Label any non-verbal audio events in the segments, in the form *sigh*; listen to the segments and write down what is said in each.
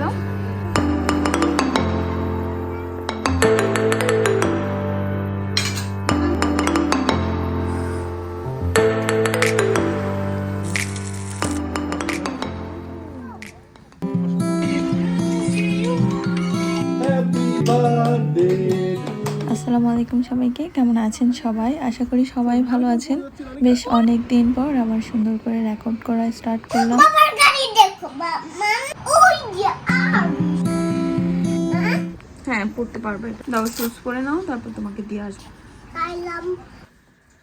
দাও আসসালামু আলাইকুম সবাইকে, কেমন আছেন সবাই? আশা করি সবাই ভালো আছেন। বেশ অনেক দিন পর আবার সুন্দর করে রেকর্ড করা স্টার্ট করলাম। হ্যাঁ পড়তে পারবে। দাও চুজ করে নাও তারপর তোমাকে দিয়ে আসব। খাইলাম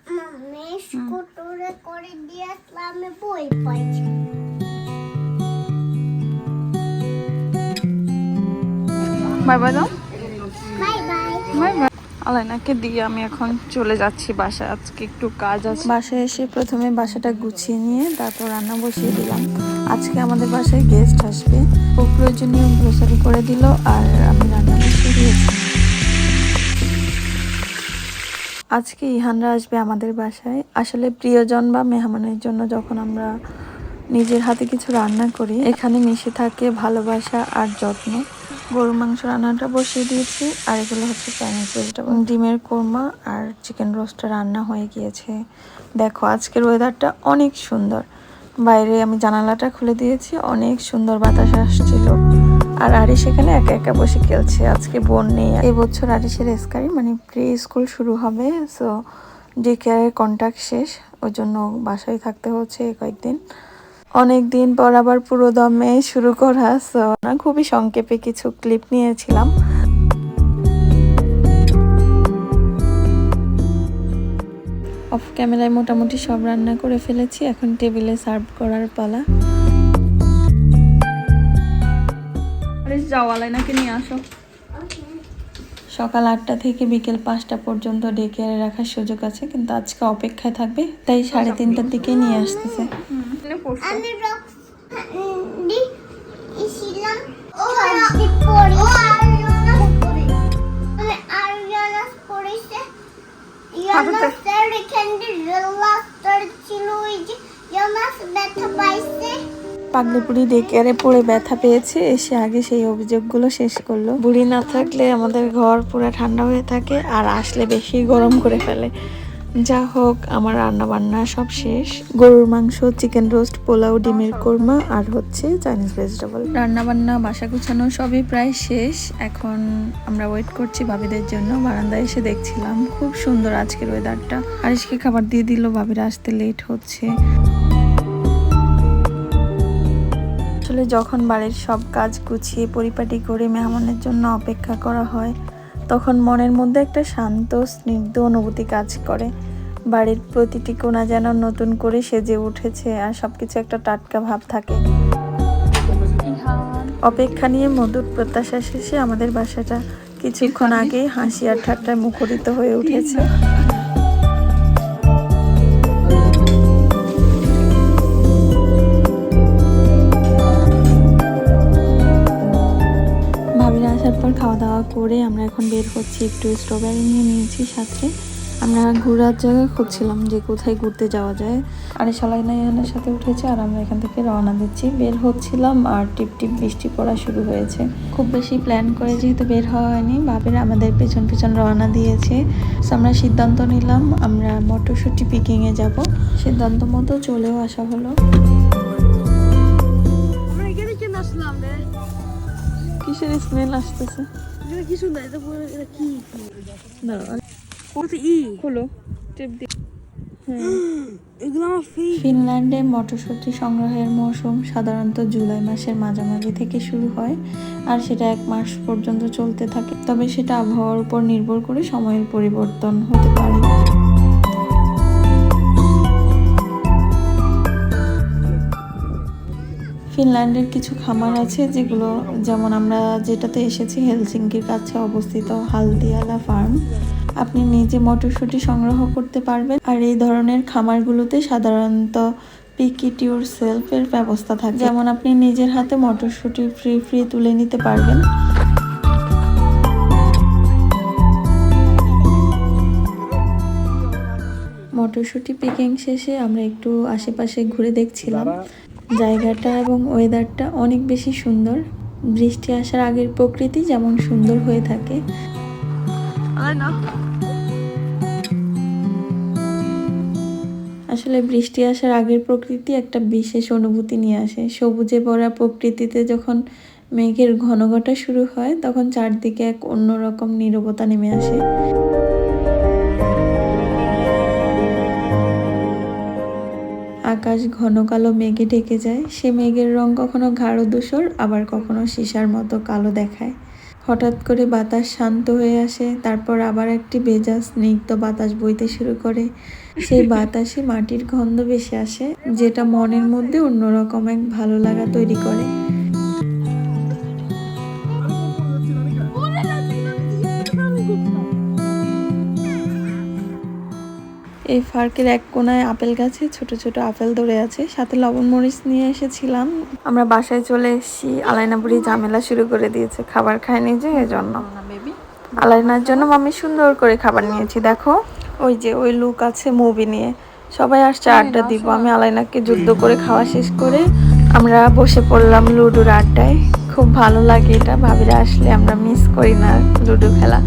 মামে স্কুটারে করে দিয়ে আসলাম বই পাইছি বাই বাই দাও। বাই বাই বাই বাই আলাইনাকে দিয়ে আমি এখন চলে যাচ্ছি বাসায়। আজকে একটু কাজ আছে। বাসায় এসে প্রথমে বাসাটা গুছিয়ে নিয়ে তারপর রান্না বসিয়ে দিলাম। আজকে আমাদের বাসায় গেস্ট আসবে। ও প্রয়োজনীয় গ্রোসারি করে দিল আর আমি রান্না বসিয়ে দিয়েছি। আজকে ইহানরা আসবে আমাদের বাসায়। আসলে প্রিয়জন বা মেহমানের জন্য যখন আমরা নিজের হাতে কিছু রান্না করি, এখানে মিশে থাকে ভালোবাসা আর যত্ন। গরু মাংস রান্নাটা বসিয়ে দিয়েছি, আর এগুলো হচ্ছে চাইনিজ ভেজিটেবল ডিমের কোরমা আর চিকেন রোস্টটা রান্না হয়ে গিয়েছে। দেখো, আজকের ওয়েদারটা অনেক সুন্দর। বাইরে আমি জানালাটা খুলে দিয়েছি, অনেক সুন্দর বাতাস আসছিল। আর আরিশ সেখানে একা একা বসে খেলছে, আজকে বোন নেই। এই বছর আরিশের এসকারি মানে প্রি স্কুল শুরু হবে সো ডে কেয়ারের কন্ট্যাক্ট শেষ, ওই জন্য বাসায় থাকতে হচ্ছে কয়েকদিন। অনেক দিন পর আবার পুরো দমে শুরু করা সো খুবই সংক্ষেপে কিছু ক্লিপ নিয়েছিলাম। অফ ক্যামেরায় মোটামুটি সব রান্না করে ফেলেছি, এখন টেবিলে সার্ভ করার পালা। যাও আলাইনাকে নিয়ে আসো। সকাল আটটা থেকে বিকেল পাঁচটা পর্যন্ত ডেকে রাখার সুযোগ আছে কিন্তু আজকে অপেক্ষায় থাকবে তাই সাড়ে তিনটার দিকে নিয়ে আসতেছে। রেলাস্টার ছিল ওই যে ব্যথা পাইছে। পাগলিপুরি ডেকেয়ারে পড়ে ব্যথা পেয়েছে, এসে আগে সেই অভিযোগগুলো শেষ করল। বুড়ি না থাকলে আমাদের ঘর পুরো ঠান্ডা হয়ে থাকে আর আসলে বেশি গরম করে ফেলে। যা হোক, আমার রান্না বান্না সব শেষ। গরুর মাংস, চিকেন রোস্ট, পোলাও, ডিমের কোরমা আর হচ্ছে চাইনিজ ভেজিটেবল। রান্না বান্না বাসা গুছানো সবই প্রায় শেষ। এখন আমরা ওয়েট করছি ভাবিদের জন্য। বারান্দায় এসে দেখছিলাম, খুব সুন্দর আজকের ওয়েদারটা আরিশকে খাবার দিয়ে দিল, ভাবিরা আসতে লেট হচ্ছে। আসলে যখন বাড়ির সব কাজ গুছিয়ে পরিপাটি করে মেহমানের জন্য অপেক্ষা করা হয়, তখন মনের মধ্যে একটা শান্ত, স্নিগ্ধ অনুভূতি কাজ করে। বাড়ির প্রতিটি কোণা যেন নতুন করে সেজে উঠেছে আর সবকিছু একটা টাটকা ভাব থাকে। অপেক্ষা নিয়ে মধুর প্রত্যাশা শেষে আমাদের বাসাটা কিছুক্ষণ আগেই হাসি আর ঠাট্টায় মুখরিত হয়ে উঠেছে। খাওয়া করে আমরা এখন বের হচ্ছি একটু স্ট্রবেরি নিয়ে নিয়েছি সাথে। আমরা ঘোরার জায়গা খুঁজছিলাম যে কোথায় ঘুরতে যাওয়া যায়। আর সালাইনা ইয়ানের সাথে উঠেছে আর আমরা এখান থেকে রওনা দিচ্ছি। বের হচ্ছিলাম আর টিপ টিপ বৃষ্টি পড়া শুরু হয়েছে। খুব বেশি প্ল্যান করে যেহেতু বের হওয়া হয়নি ভাবিরা আমাদের পেছন পেছন রওনা দিয়েছে। আমরা সিদ্ধান্ত নিলাম আমরা মটরশুটি পিকিংয়ে যাব। সিদ্ধান্ত মতো চলেও আসা হলো। কিসের স্মেল আসতেছে? এখানে কিছু এটা পুরো এটা কি? দাঁড়াও কত ই। খুলো টিপ দিয়ে। এগুলো আমার ফেক ফিনল্যান্ডে মটরশুঁটি সংগ্রহের মৌসুম সাধারণত জুলাই মাসের মাঝামাঝি থেকে শুরু হয় আর সেটা এক মাস পর্যন্ত চলতে থাকে। তবে সেটা আবহাওয়ার উপর নির্ভর করে সময়ের পরিবর্তন হতে পারে। ফিনল্যান্ডের কিছু খামার আছে যেগুলো যেমন আমরা যেটাতে এসেছি, হেলসিঙ্কির কাছে অবস্থিত হালদিয়ালা ফার্ম। আপনি নিজে মটরশুঁটি সংগ্রহ করতে পারবেন। আর এই ধরনের খামারগুলোতে সাধারণত পিক ইট ইউর সেলফের ব্যবস্থা থাকে। যেমন আপনি নিজের হাতে মটরশুঁটি ফ্রি ফ্রি তুলে নিতে পারবেন। মটরশুঁটি পিকিং শেষে আমরা একটু আশেপাশে ঘুরে দেখছিলাম। জায়গাটা এবং ওয়েদারটা অনেক বেশি সুন্দর। বৃষ্টি আসার আগের প্রকৃতি যেমন সুন্দর হয়ে থাকে। আসলে বৃষ্টি আসার আগের প্রকৃতি একটা বিশেষ অনুভূতি নিয়ে আসে। সবুজে ভরা প্রকৃতিতে যখন মেঘের ঘনঘটা শুরু হয় তখন চারদিকে এক অন্যরকম নীরবতা নেমে আসে। আকাশ ঘন কালো মেঘে ঢেকে যায়। সে মেঘের রং কখনো গাঢ় ধূসর, আবার কখনো সীসার মতো কালো দেখায়। হঠাৎ করে বাতাস শান্ত হয়ে আসে, তারপর আবার একটি ভেজা স্নিগ্ধ বাতাস বইতে শুরু করে। সেই বাতাসে মাটির গন্ধ বেশি আসে, যেটা মনের মধ্যে অন্যরকম এক ভালো লাগা তৈরি করে। এই পার্কের এক কোনায় আপেল গাছে ছোট ছোট আপেল ধরে আছে। সাথে লবণ মরিচ নিয়ে এসেছিলাম। আমরা বাসায় চলে এসেছি। আলাইনা বুড়ি ঝামেলা শুরু করে দিয়েছে। খাবার খায়নি যে এজন্য। আলাইনার জন্য আমি সুন্দর করে খাবার নিয়েছি দেখো। ওই যে ওই লুক আছে মুভি নিয়ে। সবাই আসছে আড্ডা দিব। আমি আলাইনাকে যুদ্ধ করে খাওয়া শেষ করে আমরা বসে পড়লাম লুডোর আড্ডায়। খুব ভালো লাগে এটা। ভাবিরা আসলে আমরা মিস করি না লুডো খেলা।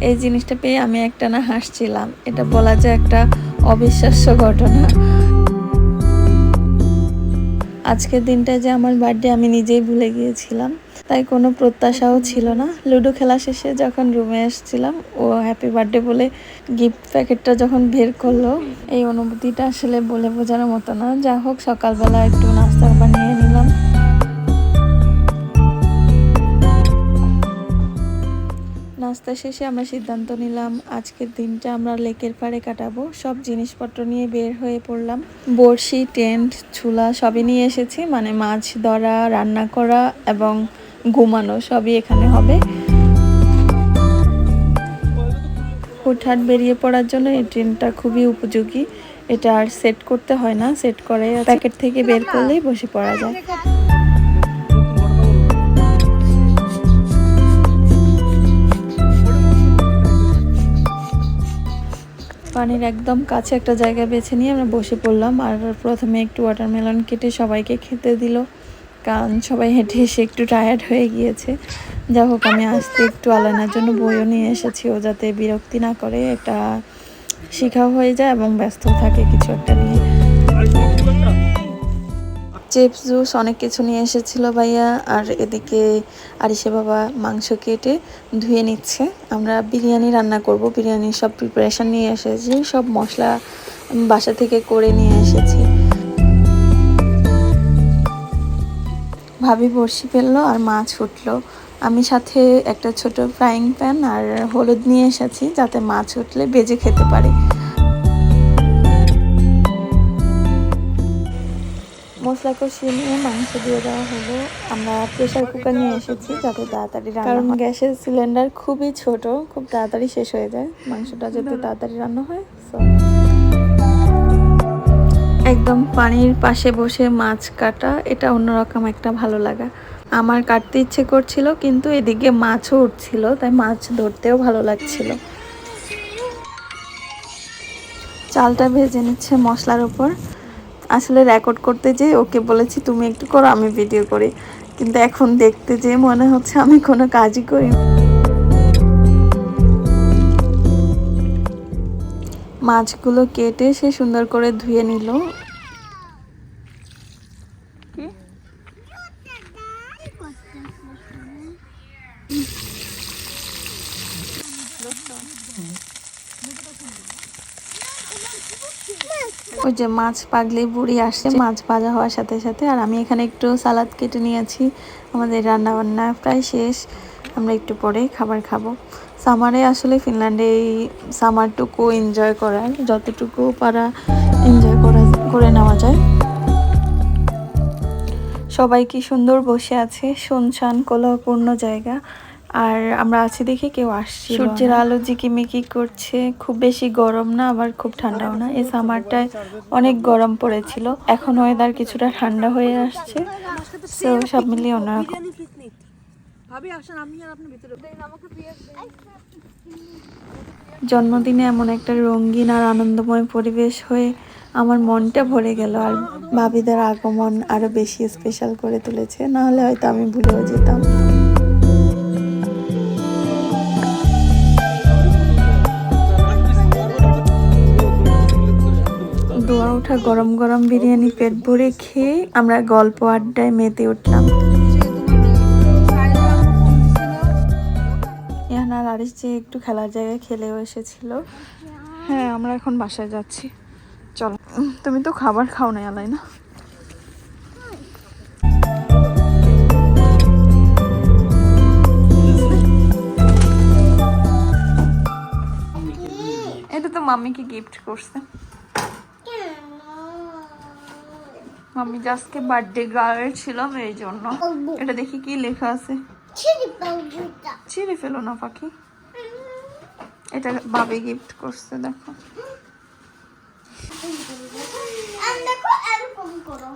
এই জিনিসটা পেয়ে আমি একটা না হাসছিলাম। এটা বলা যায় একটা অবিশ্বাস্য ঘটনা। আজকের দিনটা যে আমার বার্থডে আমি নিজেই ভুলে গিয়েছিলাম। তাই কোনো প্রত্যাশাও ছিল না। লুডো খেলা শেষে যখন রুমে এসেছিলাম ও হ্যাপি বার্থডে বলে গিফট প্যাকেটটা যখন বের করল, এই অনুভূতিটা আসলে বলে বোঝানোর মতো না। যা হোক, সকালবেলা একটু নাস্তা শেষে আমরা সিদ্ধান্ত নিলাম, আজকের দিনটা আমরা লেকের পাড়ে কাটাবো। সব জিনিসপত্র নিয়ে বের হয়ে পড়লাম। বড়শি, টেন্ট ছুলা সবই নিয়ে এসেছি। মানে মাছ ধরা, রান্না করা এবং ঘুমানো সবই এখানে হবে। হুটহাট বেরিয়ে পড়ার জন্য এই ট্রেনটা খুবই উপযোগী। এটা আর সেট করতে হয় না। সেট করে প্যাকেট থেকে বের করলেই বসে পড়া যায়। পানির একদম কাছে একটা জায়গা বেছে নিয়ে আমরা বসে পড়লাম আর প্রথমে একটু ওয়াটারমেলন কেটে সবাইকে খেতে দিল। কারণ সবাই হেঁটে এসে একটু টায়ার্ড হয়ে গিয়েছে। যা হোক, আমি আসতে একটু আলানার জন্য বইও নিয়ে এসেছি। ও যাতে বিরক্তি না করে, এটা শিখাও হয়ে যায় এবং ব্যস্ত থাকে কিছু একটা নিয়ে। চিপস জুস অনেক কিছু নিয়ে এসেছিল ভাইয়া। আর এদিকে আরিসে বাবা মাংস কেটে ধুয়ে নিচ্ছে। আমরা বিরিয়ানি রান্না করব। বিরিয়ানির সব প্রিপারেশন নিয়ে এসেছি। সব মশলা বাসা থেকে করে নিয়ে এসেছি। ভাবি বড়শি ফেলল আর মাছ উঠল আমি সাথে একটা ছোট ফ্রাইং প্যান আর হলুদ নিয়ে এসেছি যাতে মাছ উঠলে বেজে খেতে পারি। মশলা কষিয়ে নিয়ে মাংস দিয়ে দেওয়া হলো। আমরা প্রেসার কুকার নিয়ে এসেছি যাতে তাড়াতাড়ি কারণ গ্যাসের সিলিন্ডার খুবই ছোট খুব তাড়াতাড়ি শেষ হয়ে যায়। মাংসটা যাতে তাড়াতাড়ি রান্না হয় so একদম পানির পাশে বসে মাছ কাটা এটা অন্যরকম একটা ভালো লাগা। আমার কাটতে ইচ্ছে করছিল কিন্তু এদিকে মাছও উঠছিল তাই মাছ ধরতেও ভালো লাগছিল। চালটা ভেজে নিচ্ছে মশলার উপর। আসলে রেকর্ড করতে যে ওকে বলেছি তুমি একটু করো আমি ভিডিও করি। কিন্তু এখন দেখতে যে মনে হচ্ছে আমি কোনো কাজই করি না। মাছগুলো কেটে সে সুন্দর করে ধুয়ে নিল। *laughs* ওই যে মাছ পাগলে বুড়ি আসছে মাছ ভাজা হওয়ার সাথে সাথে। আর আমি এখানে একটু সালাদ কেটে নিয়েছি। আমাদের রান্না বান্না প্রায় শেষ। আমরা একটু পরে খাবার খাব। সামারে আসলে ফিনল্যান্ডে এই সামারটুকু এনজয় করার যতটুকু পারা এনজয় করা করে নেওয়া যায়। সবাই কি সুন্দর বসে আছে। শুনশান কোলাহপূর্ণ জায়গা। আর আমরা আছি দেখে কেউ আসছে সূর্যের আলো জিকিমিকি করছে খুব বেশি গরম না আবার খুব ঠান্ডাও না। এই সামারটায় অনেক গরম পড়েছিল এখন ওয়েদার কিছুটা ঠান্ডা হয়ে আসছে। তো সব মিলিয়ে অন্যরকম বিরিয়ানি প্লিজ নিট ভাবি আসেন আমি আর আপনি ভিতরে আমাকে পেঁয়াজ জন্মদিনে এমন একটা রঙিন আর আনন্দময় পরিবেশ হয়ে আমার মনটা ভরে গেল আর ভাবিদের আগমন আরও বেশি স্পেশাল করে তুলেছে। না হলে হয়তো আমি ভুলেও যেতাম। ওঠা গরম গরম বিরিয়ানি পেট ভরে খেয়ে আমরা গল্প আড্ডায় মেতে উঠলাম। ইহানা আর আরিস যে একটু খেলার জায়গায় খেলেও এসেছিল। হ্যাঁ আমরা এখন বাসায় যাচ্ছি। চলো। তুমি তো খাবার খাও না আলাই না এটা তো মাম্মিকে গিফট করছে। মাম্মি আজকে বার্থডে গার্ল ছিল এই জন্য। এটা দেখি কি লেখা আছে। ছিঁড়ে ফেলো না পাখি। এটা বাবে গিফট করছে দেখো। আর দেখো এরকম করো।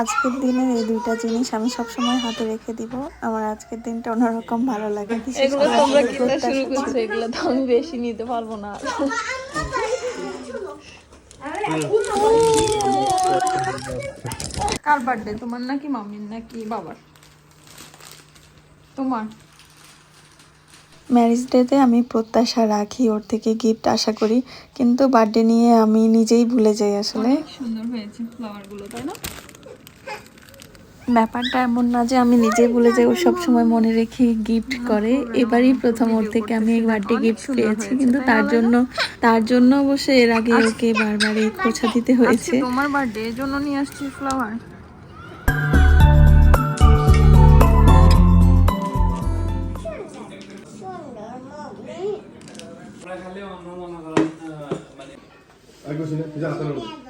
আজকের দিনের এই দুইটা জিনিস আমি সবসময় হাতে রেখে দিব। আমার আজকের দিনটা অন্যরকম ভালো লাগে। বিশেষ এগুলো তোমরা কিনতে শুরু করছ? এগুলো তো আমি বেশি নিতে পারব না। কার বার্থডে তোমার নাকি মামির নাকি বাবার? তোমার? ম্যারেজ ডেতে আমি প্রত্যাশা রাখি ওর থেকে গিফট আশা করি। কিন্তু বার্থডে নিয়ে আমি নিজেই ভুলে যাই আসলে। সুন্দর হয়েছে ফ্লাওয়ারগুলো তাই না? ব্যাপারটা এমন না যে আমি নিজে বলে যাই ও সব সময় মনে রেখে গিফট করে। এবারই প্রথম ওর থেকে আমি এই বার্থডে গিফট পেয়েছি কিন্তু তার জন্য তার জন্য অবশ্য এর আগে ওকে বারবার এই খোঁচা দিতে হয়েছে। তোমার বার্থডে এর জন্য নিয়ে আসছি ফ্লাওয়ার সুন্দর মামি 알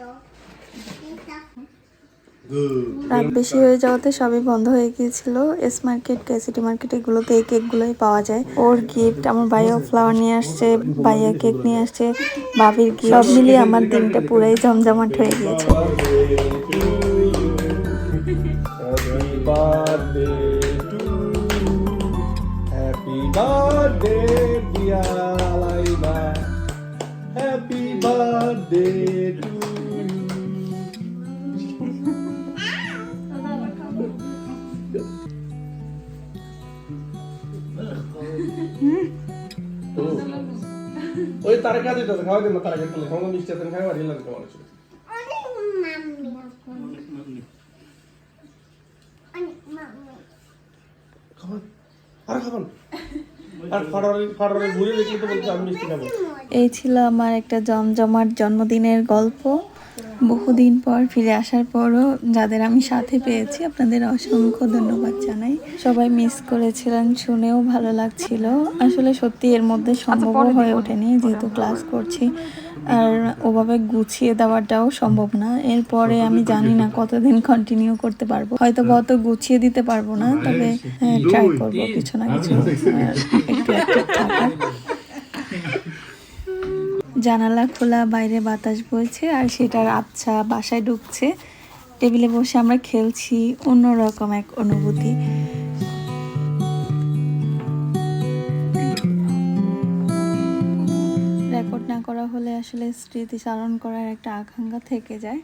রাত বেশি হয়ে যাওয়াতে সবই বন্ধ হয়ে গিয়েছিল। এস মার্কেট কেসিটি মার্কেট এগুলোতে এই কেকগুলোই পাওয়া যায়। ওর গিফট আমার ভাইয়া ফ্লাওয়ার নিয়ে আসছে ভাইয়া কেক নিয়ে আসছে বাবির গিফট সব মিলিয়ে আমার দিনটা পুরাই জমজমাট হয়ে গিয়েছে। Birthday, dear Laila. Happy birthday. ওই তারা কাজ দিতেছে খাওয়া দিন তারা কিন্তু কোনো মিষ্টি আছেন খাওয়া বাড়ি লাগে তোমার ছিল অনেক মাম্মি অনেক মাম্মি খাবার? আর খাবেন আর ফাটারে ফাটারে ঘুরে দেখলে তো আমি এই ছিল আমার একটা জমজমার জন্মদিনের গল্প। বহুদিন পর ফিরে আসার পরও যাদের আমি সাথে পেয়েছি আপনাদের অসংখ্য ধন্যবাদ জানাই। সবাই মিস করেছিলেন শুনেও ভালো লাগছিল। আসলে সত্যি এর মধ্যে সম্ভব হয়ে ওঠেনি যেহেতু ক্লাস করছি। আর ওভাবে গুছিয়ে দেওয়াটাও সম্ভব না। এরপরে আমি জানি না কতদিন কন্টিনিউ করতে পারব। হয়তো অত গুছিয়ে দিতে পারব না তবে ট্রাই করব কিছু। না কিছু একটু একটু থাকার জানালা খোলা, বাইরে বাতাস বইছে আর সেটার আবছা বাসায় ঢুকছে। টেবিলে বসে আমরা খেলছি অন্যরকম এক অনুভূতি। রেকর্ড না করা হলে আসলে স্মৃতিচারণ করার একটা আকাঙ্ক্ষা থেকে যায়।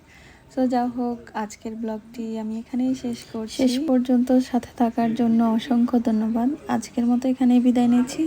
সো যা হোক, আজকের ব্লগটি আমি এখানেই শেষ করছি। শেষ পর্যন্ত সাথে থাকার জন্য অসংখ্য ধন্যবাদ। আজকের মতো এখানেই বিদায় নিচ্ছি।